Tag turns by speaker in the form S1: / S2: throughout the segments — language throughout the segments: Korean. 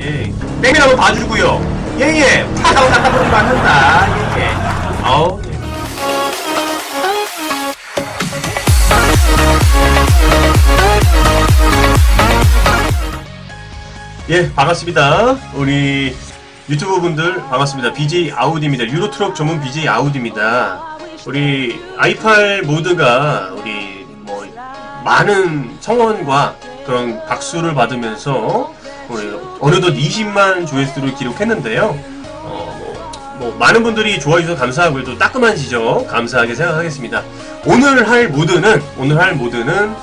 S1: 예. 한번 봐주고요. 예, 예. 팍 하고 갖다 버리면 안 된다. 예, 예. 아우, 예. 예, 반갑습니다. 우리 유튜브 분들 반갑습니다. BJ 아우디입니다. 유로트럭 전문 BJ 아우디입니다. 우리 i8 모드가 우리 뭐 많은 성원과 그런 박수를 받으면서 우리 어느덧 20만 조회수를 기록했는데요. 어, 뭐, 뭐 많은 분들이 좋아해 주셔서 감사하고요. 또 따끔한 지적 감사하게 생각하겠습니다. 오늘 할 모드는 오늘 할 모드는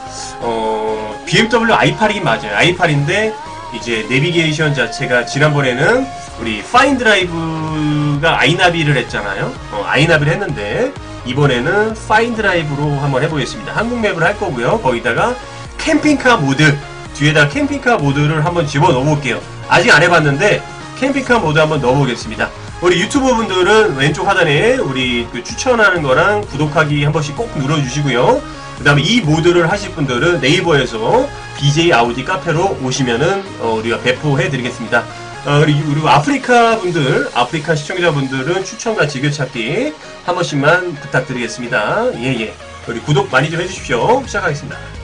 S1: 어, BMW i8이긴 맞아요. i8인데 이제 내비게이션 자체가 지난번에는 우리 파인 드라이브가 아이나비를 했잖아요. 어, 아이나비를 했는데 이번에는 파인 드라이브로 한번 해보겠습니다. 한국 맵을 할 거고요. 거기다가 캠핑카 모드 뒤에다 캠핑카 모드를 한번 집어 넣어 볼게요. 아직 안 해봤는데 캠핑카 모드 한번 넣어 보겠습니다. 우리 유튜버 분들은 왼쪽 하단에 우리 그 추천하는 거랑 구독하기 한 번씩 꼭 눌러주시고요. 그 다음에 이 모드를 하실 분들은 네이버에서 BJ 아우디 카페로 오시면은 어, 우리가 배포해 드리겠습니다. 어, 그리고 그리고 아프리카 분들, 아프리카 시청자분들은 추천과 즐겨찾기 한 번씩만 부탁드리겠습니다. 예, 예. 우리 구독 많이 좀 해주십시오. 시작하겠습니다.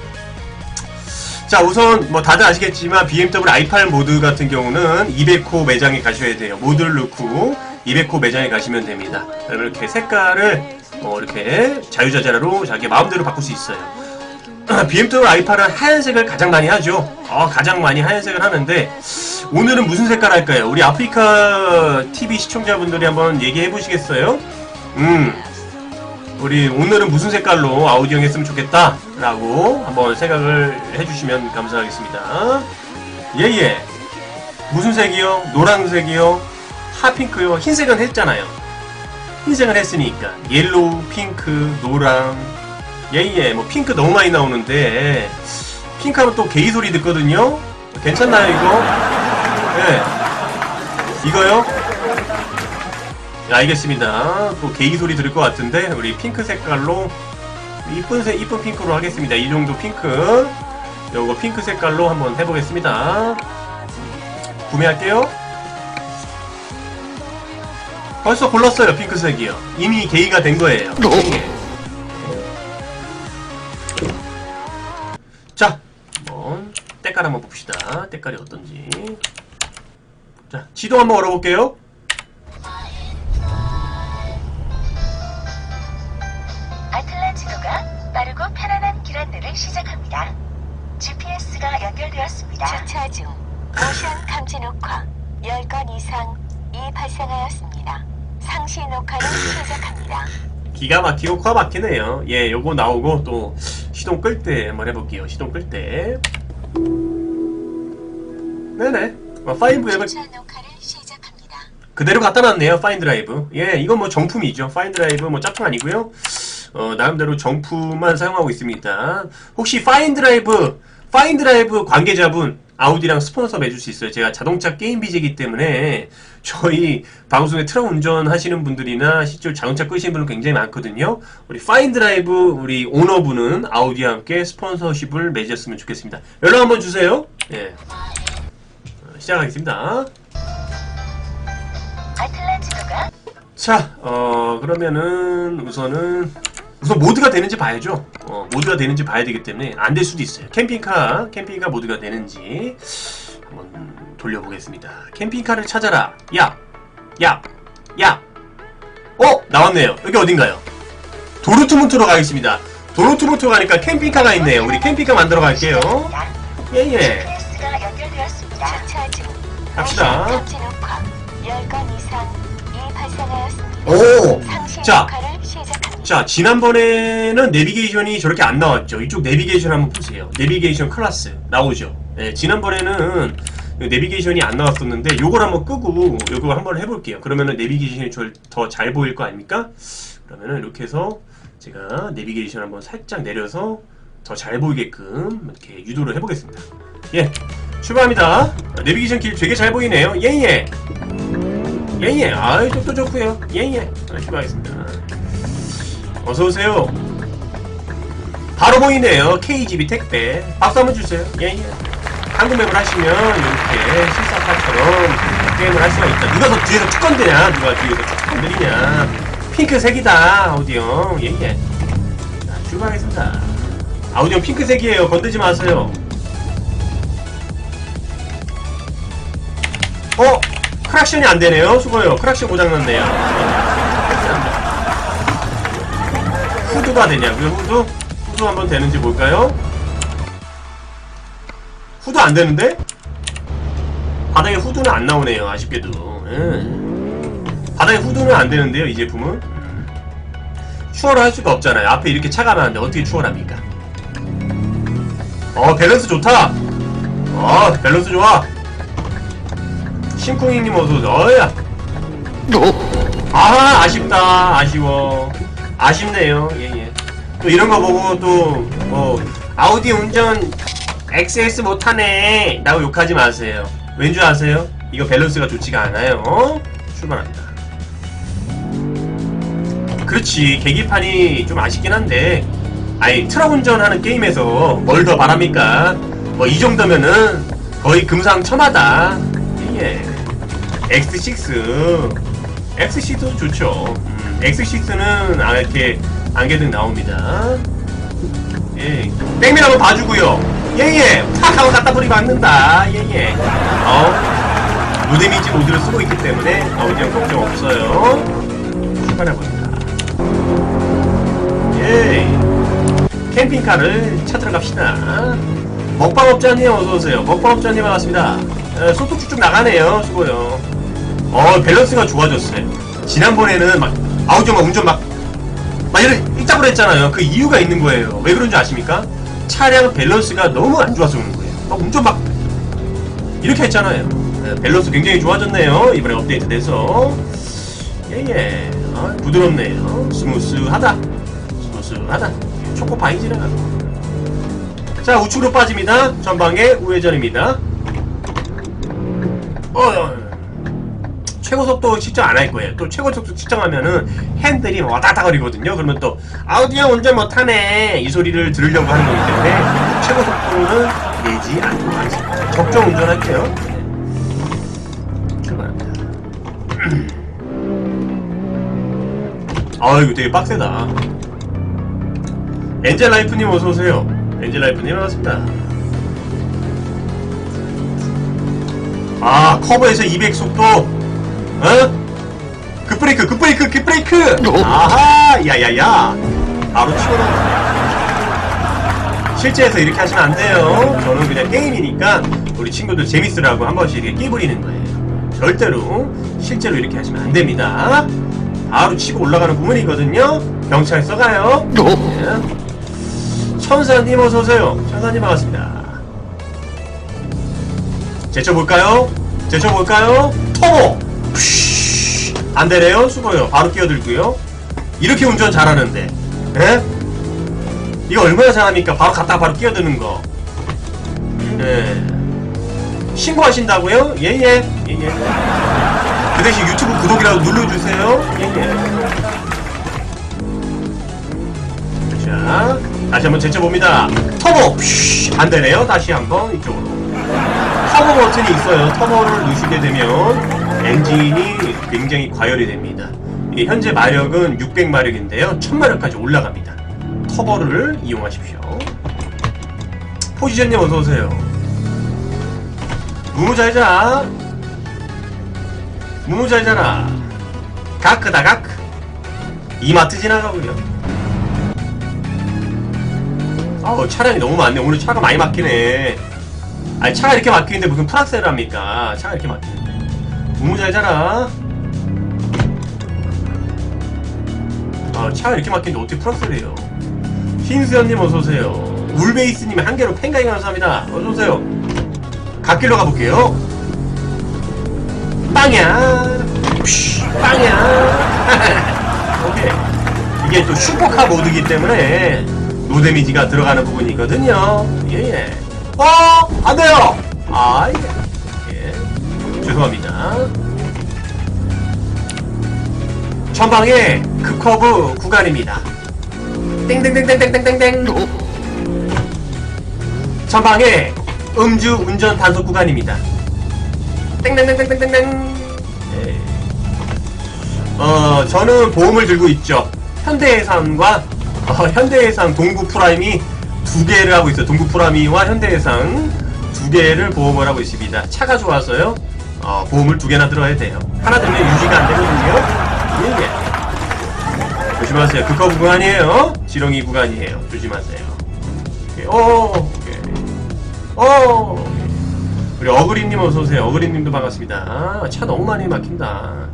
S1: 자, 우선 뭐 다들 아시겠지만 BMW i8 모드 같은 경우는 200호 매장에 가셔야 돼요. 모드를 넣고 200호 매장에 가시면 됩니다. 이렇게 색깔을 어, 이렇게 자유자재로 자기 마음대로 바꿀 수 있어요. BMW i8은 하얀색을 가장 많이 하죠. 어, 가장 많이 하얀색을 하는데 오늘은 무슨 색깔 할까요? 우리 아프리카 TV 시청자분들이 한번 얘기해 보시겠어요? 음, 우리 오늘은 무슨 색깔로 아우디오 했으면 좋겠다 라고 한번 생각을 해주시면 감사하겠습니다. 예예. 무슨 색이요? 노란색이요? 핫핑크요? 흰색은 했잖아요. 흰색은 했으니까 옐로우, 핑크, 노랑. 예예. 뭐 핑크 너무 많이 나오는데 핑크하면 또 게이 소리 듣거든요. 괜찮나요 이거? 예. 이거요? 네, 알겠습니다. 또 게이 소리 들을 것 같은데 우리 핑크 색깔로 이쁜 색 이쁜 핑크로 하겠습니다. 이 정도 핑크. 요거 핑크 색깔로 한번 해보겠습니다. 구매할게요. 벌써 골랐어요 핑크색이요. 이미 게이가 된 거예요. 자, 한번 때깔 한번 봅시다. 때깔이 어떤지. 자, 지도 한번 걸어볼게요.
S2: 길 안내를 시작합니다. GPS가 연결되었습니다. 주차 중 모션 감지 녹화 10건 이상 이 발생하였습니다. 상시 녹화를 시작합니다.
S1: 기가 막히고 코가 막히네요. 예, 요거 나오고 또 시동 끌 때 한번 해볼게요. 시동 끌 때. 네네. 어, 파인
S2: 시작합니다.
S1: 그대로 갖다 놨네요. 파인 드라이브. 예, 이건 뭐 정품이죠. 파인 드라이브 뭐 짝퉁 아니고요. 어, 나름대로 정품만 사용하고 있습니다. 혹시 파인 드라이브, 파인 드라이브 관계자분 아우디랑 스폰서 맺을 수 있어요. 제가 자동차 게임 BJ이기 때문에 저희 방송에 트럭 운전하시는 분들이나 실제로 자동차 끄시는 분들 굉장히 많거든요. 우리 파인 드라이브 우리 오너분은 아우디와 함께 스폰서십을 맺었으면 좋겠습니다. 연락 한번 주세요. 예. 어, 시작하겠습니다. 자, 어, 그러면은 우선은 우선 모드가 되는지 봐야죠. 어, 모드가 되는지 봐야 되기 때문에 안 될 수도 있어요. 캠핑카, 캠핑카 모드가 되는지 한번 돌려보겠습니다. 캠핑카를 찾아라. 야, 야, 야. 어, 나왔네요. 여기 어딘가요? 도르트문트로 가겠습니다. 도르트문트 가니까 캠핑카가 있네요. 우리 캠핑카 만들어 갈게요. 예, 예. 갑시다.
S2: 모션 감지 녹화 10건 이상 이 발생하였습니다.
S1: 오! 자. 자, 지난번에는 내비게이션이 저렇게 안 나왔죠. 이쪽 내비게이션 한번 보세요. 내비게이션 클래스 나오죠. 네, 지난번에는 내비게이션이 안 나왔었는데 요걸 한번 끄고 요거 한번 해볼게요. 그러면은 내비게이션이 더 잘 보일 거 아닙니까? 그러면은 이렇게 해서 제가 내비게이션 한번 살짝 내려서 더 잘 보이게끔 이렇게 유도를 해보겠습니다. 예, 출발합니다. 내비게이션 길 되게 잘 보이네요. 예예. 예예. 아이, 또 좋고요. 예예. 아, 출발하겠습니다. 어서 오세요. 바로 보이네요. KGB 택배. 박수 한번 주세요. 예, 예. 한국 맵을 하시면 이렇게 실사파처럼 게임을 할 수가 있다. 누가 더 뒤에서 툭 건드냐? 누가 뒤에서 툭 건드리냐? 핑크색이다, 아우디형. 예, 예. 자, 출발하겠습니다. 아우디형 핑크색이에요. 건들지 마세요. 어? 크락션이 안 되네요. 수고해요. 크락션 고장났네요. 후드가 되냐고요? 후드? 후드 한번 되는지 볼까요? 후드 안 되는데? 바닥에 후드는 안 나오네요. 아쉽게도. 예. 바닥에 후드는 안 되는데요. 이 제품은. 음. 추월을 할 수가 없잖아요. 앞에 이렇게 차가 많은데 어떻게 추월합니까? 어 밸런스 좋다. 어 밸런스 좋아. 심쿵이님 어서오세요. 어야. 아 아쉽다. 아쉬워. 아쉽네요. 예 예. 또 이런 거 보고 또 뭐 아우디 운전 XS 못하네. 라고 욕하지 마세요. 왠 줄 아세요? 이거 밸런스가 좋지가 않아요. 출발합니다. 그렇지 계기판이 좀 아쉽긴 한데 아니 트럭 운전하는 게임에서 뭘 더 바랍니까? 뭐 이 정도면은 거의 금상첨화다. 예. X6 X6도 좋죠. 음, X6는 아, 이렇게 안개등 나옵니다. 예. 백밀 한번 봐주고요. 예예. 탁 하고 갖다 버리고 앉는다. 예예. 어. 노데미지 모드를 쓰고 있기 때문에 어디형 걱정 없어요. 출발해봅니다. 예. 캠핑카를 찾으러 갑시다. 먹방업자님 어서오세요. 먹방업자님 반갑습니다. 에, 소통 쭉쭉 나가네요. 수고요. 어, 밸런스가 좋아졌어요. 지난번에는 막, 아우디오 막 운전 막, 막 이런, 일작으로 했잖아요. 그 이유가 있는 거예요. 왜 그런 줄 아십니까? 차량 밸런스가 너무 안 좋아서 그런 거예요. 막 운전 막, 이렇게 했잖아요. 에, 밸런스 굉장히 좋아졌네요. 이번에 업데이트 돼서. 예, 예. 아, 부드럽네요. 스무스하다. 스무스하다. 초코파이 지나가고. 자, 우측으로 빠집니다. 전방에 우회전입니다. 어, 어, 최고 속도 측정 안 할 거예요. 또 최고 속도 측정하면은 핸들이 왔다 갔다 거리거든요. 그러면 또 아우디오 운전 못하네 이 소리를 들으려고 하는 거기 때문에 최고 속도는 내지 않도록 하겠습니다. 적정 운전할게요. 아 이거 되게 빡세다. 엔젤라이프님 어서오세요. 엔젤라이프님 반갑습니다. 아 커버에서 200 속도 어? 급브레이크 급브레이크 급브레이크 아하 야야야 바로 치고 나왔습니다 실제에서 이렇게 하시면 안 돼요 저는 그냥 게임이니까 우리 친구들 재밌으라고 한 번씩 이렇게 끼부리는 거예요 절대로 실제로 이렇게 하시면 안 됩니다 바로 치고 올라가는 부분이거든요 경찰서 가요 네. 천사님 어서오세요 천사님 반갑습니다 제쳐볼까요? 제쳐볼까요? 터보! 안 되네요? 수고요. 바로 끼어들고요. 이렇게 운전 잘하는데. 에? 이거 얼마나 잘합니까? 바로 갔다가 바로 끼어드는 거. 예. 신고하신다고요? 예예. 예 예. 그 대신 유튜브 구독이라도 눌러주세요. 예예. 자, 다시 한번 제쳐봅니다. 터보! 안 되네요? 다시 한번 이쪽으로. 터보 버튼이 있어요. 터보를 누르게 되면 엔진이 굉장히 과열이 됩니다. 이 현재 마력은 600마력인데요. 1000마력까지 올라갑니다. 터보를 이용하십시오. 포지션님 어서오세요. 무무잘자. 무무잘자라. 가크다 가크. 이마트 지나가고요. 아우 차량이 너무 많네. 오늘 차가 많이 막히네. 아니 차가 이렇게 막히는데 무슨 프락셀을 합니까? 차가 이렇게 막히는 데 무무 잘 자라. 아 차가 이렇게 막히는데 어떻게 해요? 흰수연님 어서오세요. 울베이스님 한 개로 팬가이 감사합니다. 어서오세요. 갓길로 가볼게요. 빵야. 빵야. 오케이. 이게 또 슈퍼카 모드이기 때문에 노데미지가 들어가는 부분이거든요. 예예. 어! 안 돼요! 아, 예. 예. 죄송합니다. 전방에 급커브 구간입니다. 땡땡땡땡땡땡땡. 전방에 음주 운전 단속 구간입니다. 땡땡땡땡땡땡. 네. 어, 저는 보험을 들고 있죠. 현대해상과 어, 현대해상 동구 프라임이 두 개를 하고 있어요. 동구 프라임과 현대해상 두 개를 보험을 하고 있습니다. 차가 좋아서요. 어, 보험을 두 개나 들어야 돼요. 하나 들면 유지가 안 되거든요. 예, 예. 조심하세요. 극허 구간이에요. 지렁이 구간이에요. 조심하세요. 오케이. 오, 오케이. 오. 우리 어그리님 어서오세요. 어그리님도 반갑습니다. 아, 차 너무 많이 막힌다.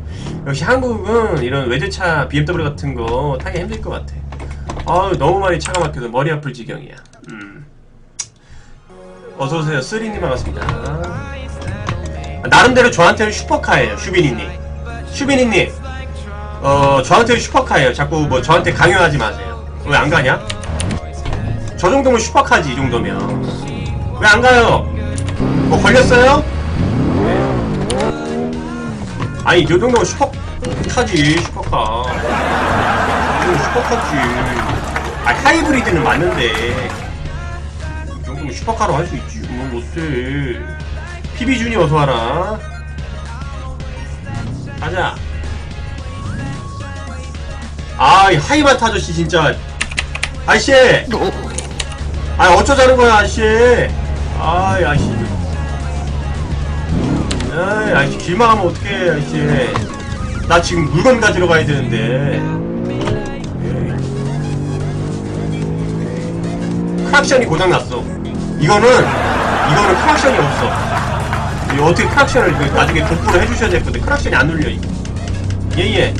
S1: 역시 한국은 이런 외제차 BMW 같은 거 타기 힘들 것 같아. 아 너무 많이 차가 막혀서 머리 아플 지경이야. 음. 어서오세요. 쓰리님 반갑습니다. 아, 나름대로 저한테는 슈퍼카예요. 슈비니님. 슈비니님. 어, 저한테는 슈퍼카예요. 자꾸 뭐 저한테 강요하지 마세요. 왜 안 가냐? 저 정도면 슈퍼카지, 이 정도면. 왜 안 가요? 뭐 걸렸어요? 아니, 이 정도면 슈퍼카지, 슈퍼카. 슈퍼카지. 아, 하이브리드는 맞는데. 이 정도면 슈퍼카로 할 수 있지. 뭐 못해. 피비준이 어서 와라. 가자. 아, 이 하이마트 아저씨 진짜. 아저씨! 아, 어쩌자는 거야, 아저씨! 아, 이 아저씨. 아이, 아저씨, 길만 가면 어떡해, 아저씨. 나 지금 물건 가지러 가야 되는데. 크락션이 고장났어. 이거는, 이거는 크락션이 없어. 이거 어떻게 크락션을 그 나중에 복구를 해주셔야 될 건데, 크락션이 안 울려, 이거. 예, 예.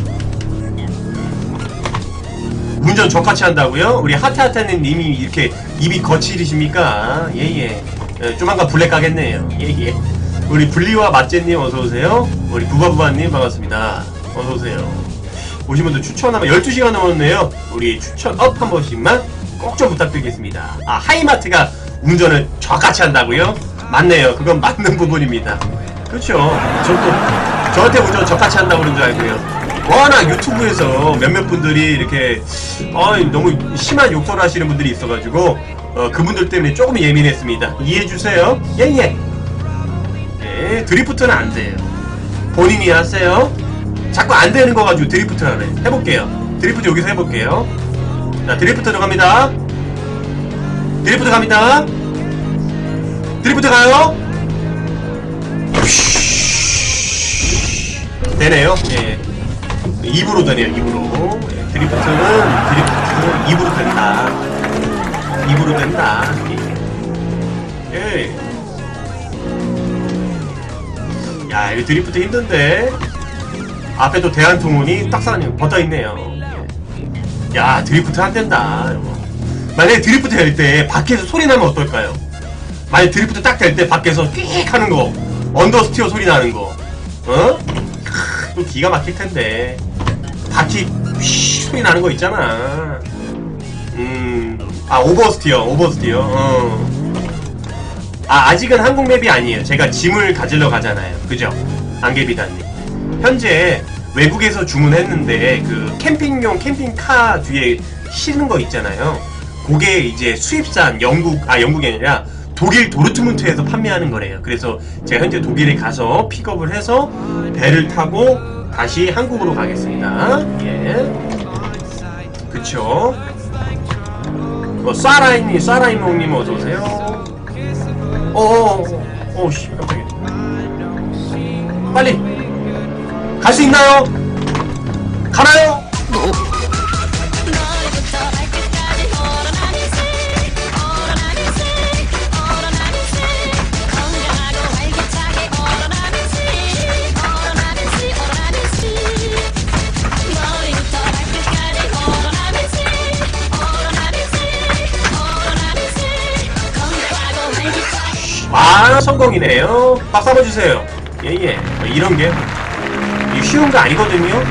S1: 운전 저같이 한다고요? 우리 하트하트는 님이 이렇게 입이 거칠으십니까? 예예. 예, 조만간 블랙 가겠네요. 예예. 우리 블리와 맛제님 어서오세요. 우리 부바부바님 반갑습니다. 어서오세요. 오신 분들 추천하면 12시간 넘었네요. 우리 추천 업 한 번씩만 꼭 좀 부탁드리겠습니다. 아, 하이마트가 운전을 저같이 한다고요? 맞네요. 그건 맞는 부분입니다. 그렇죠. 저도 저한테 운전 저같이 한다고 그런 줄 알고요. 워낙 유튜브에서 몇몇 분들이 이렇게 어, 너무 심한 욕설을 하시는 분들이 있어가지고 어, 그분들 때문에 조금 예민했습니다. 이해해주세요. 예예. 예, 드리프트는 안 돼요. 본인이 하세요. 자꾸 안 되는 거 가지고 드리프트 하래. 해볼게요. 드리프트 여기서 해볼게요. 자, 드리프트 들어갑니다. 드리프트 갑니다. 드리프트 가요. 되네요. 예. 입으로 되네요. 입으로. 예, 드리프트는 드리프트는 입으로 된다. 입으로 된다. 예. 예. 야, 이거 드리프트 힘든데. 앞에 또 대한통운이 딱사님 붙어 있네요. 예. 야, 드리프트 안 된다. 이거. 만약에 드리프트 될때 밖에서 소리 나면 어떨까요? 만약 드리프트 딱 될 때 밖에서 삑 하는 거, 언더스티어 소리 나는 거, 어? 크, 또 기가 막힐 텐데. 바퀴 휘 소리 나는 거 있잖아. 음, 아 오버스티어, 오버스티어. 어. 아 아직은 한국 맵이 아니에요. 제가 짐을 가지러 가잖아요. 그죠? 안개비단님. 현재 외국에서 주문했는데 그 캠핑용 캠핑카 뒤에 실는 거 있잖아요. 그게 이제 수입산 영국 아 영국이 아니라 독일 도르트문트에서 판매하는 거래요. 그래서 제가 현재 독일에 가서 픽업을 해서 배를 타고 다시 한국으로 가겠습니다. 예. 그쵸. 어, 쏴라이님, 쏴라이몽님 어서오세요. 어어어, 어, 씨, 깜짝이야. 빨리! 갈 수 있나요? 가나요? 아, 성공이네요. 박수 한번 주세요. 예, 예. 뭐 이런 게 쉬운 거 아니거든요.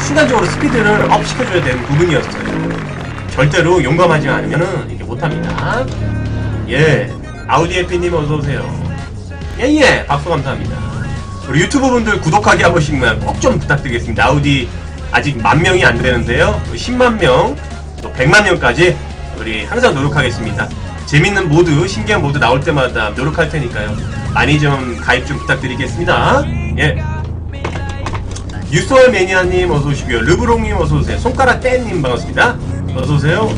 S1: 순간적으로 스피드를 업 시켜줘야 되는 부분이었어요. 절대로 용감하지 않으면은 이게 못합니다. 예. 아우디 해피님 어서오세요. 예, 예. 박수 감사합니다. 우리 유튜브 분들 구독하기 한 번씩만 꼭 좀 부탁드리겠습니다. 아우디 아직 만 명이 안 되는데요. 10만 명, 또 100만 명까지 우리 항상 노력하겠습니다. 재밌는 모드, 신기한 모드 나올 때마다 노력할 테니까요. 많이 좀 가입 좀 부탁드리겠습니다. 예. 유스월 매니아님 어서 오시고요. 르브롱님 어서 오세요. 손가락 땡님 반갑습니다. 어서 오세요.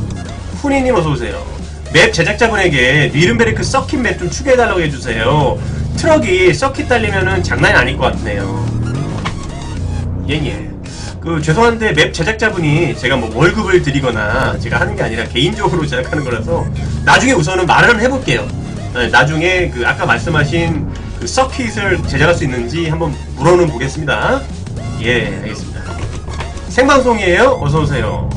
S1: 후니님 어서 오세요. 맵 제작자분에게 니른베르크 서킷 맵 좀 추가해달라고 해주세요. 트럭이 서킷 달리면은 장난이 아닐 것 같네요. 예예. 그 죄송한데 맵 제작자분이 제가 뭐 월급을 드리거나 제가 하는 게 아니라 개인적으로 제작하는 거라서 나중에 우선은 말을 해볼게요. 네, 나중에 그 아까 말씀하신 그 서킷을 제작할 수 있는지 한번 물어는 보겠습니다. 예, 알겠습니다. 생방송이에요? 어서 오세요.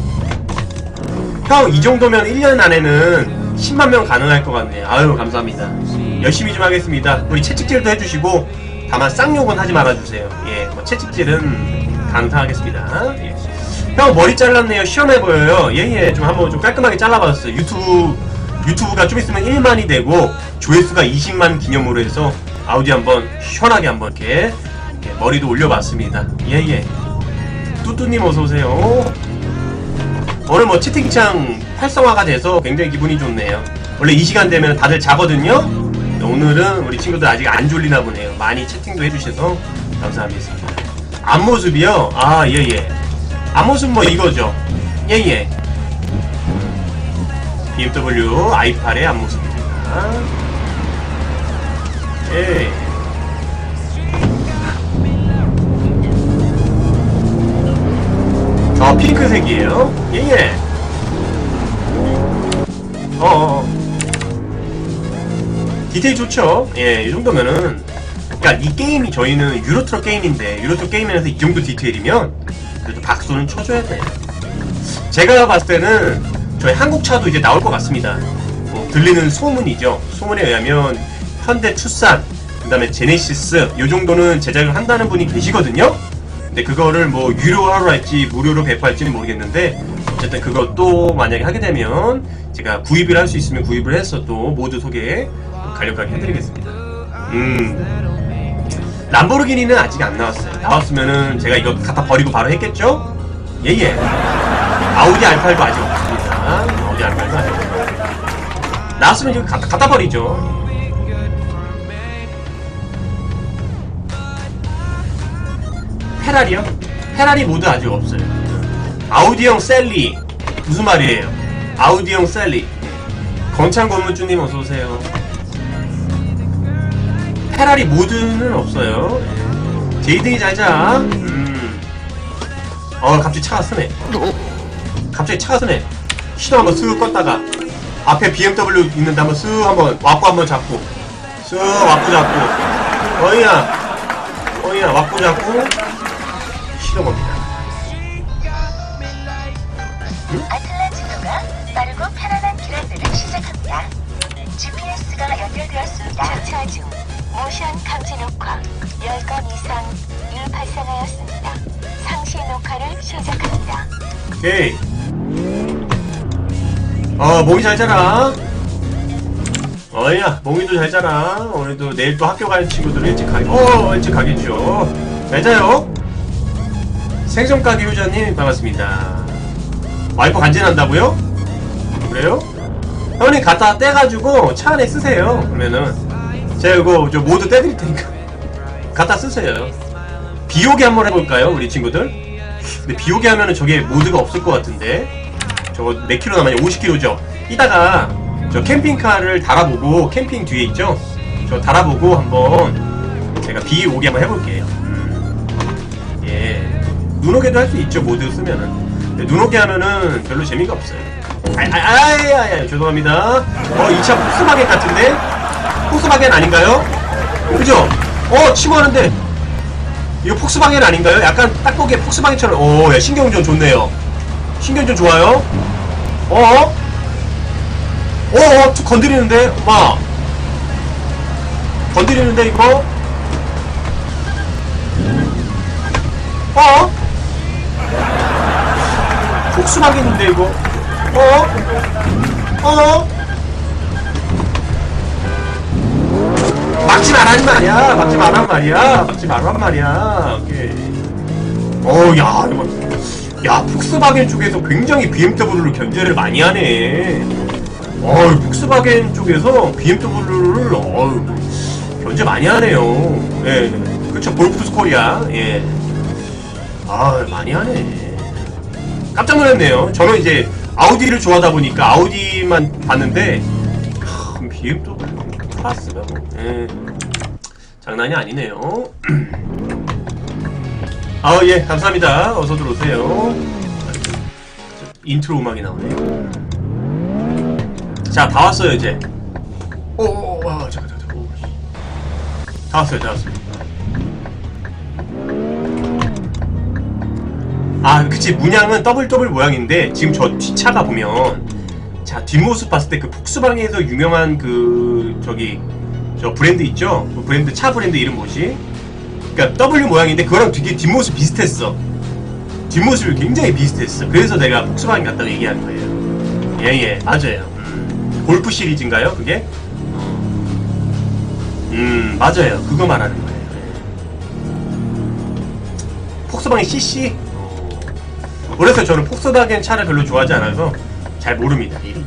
S1: 형, 이 정도면 1년 안에는 10만 명 가능할 것 같네요. 아유, 감사합니다. 열심히 좀 하겠습니다. 우리 채찍질도 해주시고, 다만 쌍욕은 하지 말아주세요. 예, 뭐 채찍질은 감사하겠습니다. 예. 형, 머리 잘랐네요. 시원해 보여요. 예, 예, 좀 한번 좀 깔끔하게 잘라봤어요. 유튜브, 유튜브가 좀 있으면 1만이 되고, 조회수가 20만 기념으로 해서 아우디 한번 시원하게 한번 이렇게, 이렇게 머리도 올려봤습니다. 예, 예. 뚜뚜님 어서오세요. 오늘 뭐 채팅창 활성화가 돼서 굉장히 기분이 좋네요. 원래 이 시간 되면 다들 자거든요. 오늘은 우리 친구들 아직 안 졸리나 보네요. 많이 채팅도 해주셔서 감사합니다. 앞모습이요? 아, 예, 예. 앞모습 뭐 이거죠. 예, 예. BMW i8의 앞모습입니다. 예. 저 핑크색이에요. 예, 예. 어, 어. 어. 디테일 좋죠? 예, 이 정도면은. 그니까 이 게임이 저희는 유로트럭 게임인데, 유로트럭 게임에서 이 정도 디테일이면, 그래도 박수는 쳐줘야 돼요. 제가 봤을 때는, 저희 한국차도 이제 나올 것 같습니다. 뭐, 들리는 소문이죠. 소문에 의하면, 현대 투싼, 그 다음에 제네시스, 요 정도는 제작을 한다는 분이 계시거든요? 근데 그거를 뭐 유료화로 할지 무료로 배포할지는 모르겠는데 어쨌든 그것도 만약에 하게 되면 제가 구입을 할 수 있으면 구입을 해서 또 모두 소개 간략하게 해드리겠습니다. 음 람보르기니는 아직 안 나왔어요. 나왔으면은 제가 이거 갖다 버리고 바로 했겠죠? 예예. 아우디 R8도 아직 R8도 아직 없습니다. 나왔으면 이거 갖다, 갖다 버리죠. 페라리요? 페라리 모드 아직 없어요. 아우디형 셀리 무슨 말이에요? 아우디형 셀리 건창 건물주님 어서 오세요. 페라리 모드는 없어요. 제이등이 잘자. 음. 어 갑자기 차가 쓰네. 갑자기 차가 쓰네. 시동 한번 쓱 껐다가 앞에 BMW 있는데 한번 쓱 한번 와꾸 한번 잡고 쓱 와꾸 잡고 어이야 어이야 와꾸 잡고 시동 겁니다.
S2: 아틀란티도가 빠르고 편안한 길안들을 시작합니다. GPS가 연결되었습니다. 주차 중 모션 감지 녹화 10건 이상 이 발생하였습니다. 상시 녹화를 시작합니다.
S1: 오케이. 어, 몽이 잘 자라. 어이야, 몽이도 잘 자라. 오늘도 내일 또 학교 가는 친구들 일찍 가, 어, 일찍 가겠죠. 잘 자요. 생선 가게 효자님 반갑습니다. 와이프 간지난다고요? 그래요? 형님 갖다 떼가지고 차 안에 쓰세요. 그러면은 제가 이거 저 모두 떼드릴 테니까 갖다 쓰세요. 비 오게 한번 해볼까요, 우리 친구들? 근데 비 오게 하면은 저게 모드가 없을 것 같은데 저거 몇 킬로 남아요? 50킬로죠? 이따가 저 캠핑카를 달아보고 캠핑 뒤에 있죠? 저 달아보고 한번 제가 비 오게 한번 해볼게요 음. 예. 눈 오게도 할 수 있죠 모드 쓰면은 근데 눈 오게 하면은 별로 재미가 없어요 아아아아 죄송합니다 어 이 차 폭스바겐 같은데? 폭스바겐 아닌가요? 그죠? 어 치고 하는데 이거 폭스바겐 아닌가요? 약간 딱 보기에 폭스바겐처럼 오, 야, 신경전 좋네요. 신경전 좋아요. 어? 어, 어, 툭 건드리는데, 마. 건드리는데 이거? 어? 폭스바겐인데 이거? 어? 어? 막지 말라는 말이야. 막지 말란 말이야. 막지 말란 말이야. 오케이. 어, 야, 이거. 야, 폭스바겐 쪽에서 굉장히 BMW를 견제를 많이 하네. 어우, 폭스바겐 쪽에서 BMW를, 어우, 견제 많이 하네요. 예. 그쵸, 볼프스 코리아. 예. 아, 많이 하네. 깜짝 놀랐네요. 저는 이제 아우디를 좋아하다 보니까 아우디만 봤는데, 하, BMW 클라스가 뭐, 예. 장난이 아니네요. 아, 예, 감사합니다. 어서 들어오세요. 인트로 음악이 나오네요. 자, 다 왔어요, 이제. 오, 오, 잠깐, 잠깐. 다 왔어요, 다 왔어요. 아, 그치. 문양은 더블 더블 모양인데, 지금 저 뒷차가 보면, 자, 뒷모습 봤을 때 그 폭스바겐에서 유명한 그, 저기, 저 브랜드 있죠? 그 브랜드, 차 브랜드 이름 뭐지? 그니까 W 모양인데, 그거랑 되게 뒷모습 비슷했어. 뒷모습이 굉장히 비슷했어. 그래서 내가 폭스바겐 같다고 얘기한 거예요. 예, 예, 맞아요. 음. 골프 시리즈인가요, 그게? 음, 맞아요. 그거 말하는 거예요. 예. 폭스바겐 CC? 어. 그래서 저는 폭스바겐 차를 별로 좋아하지 않아서 잘 모릅니다, 이름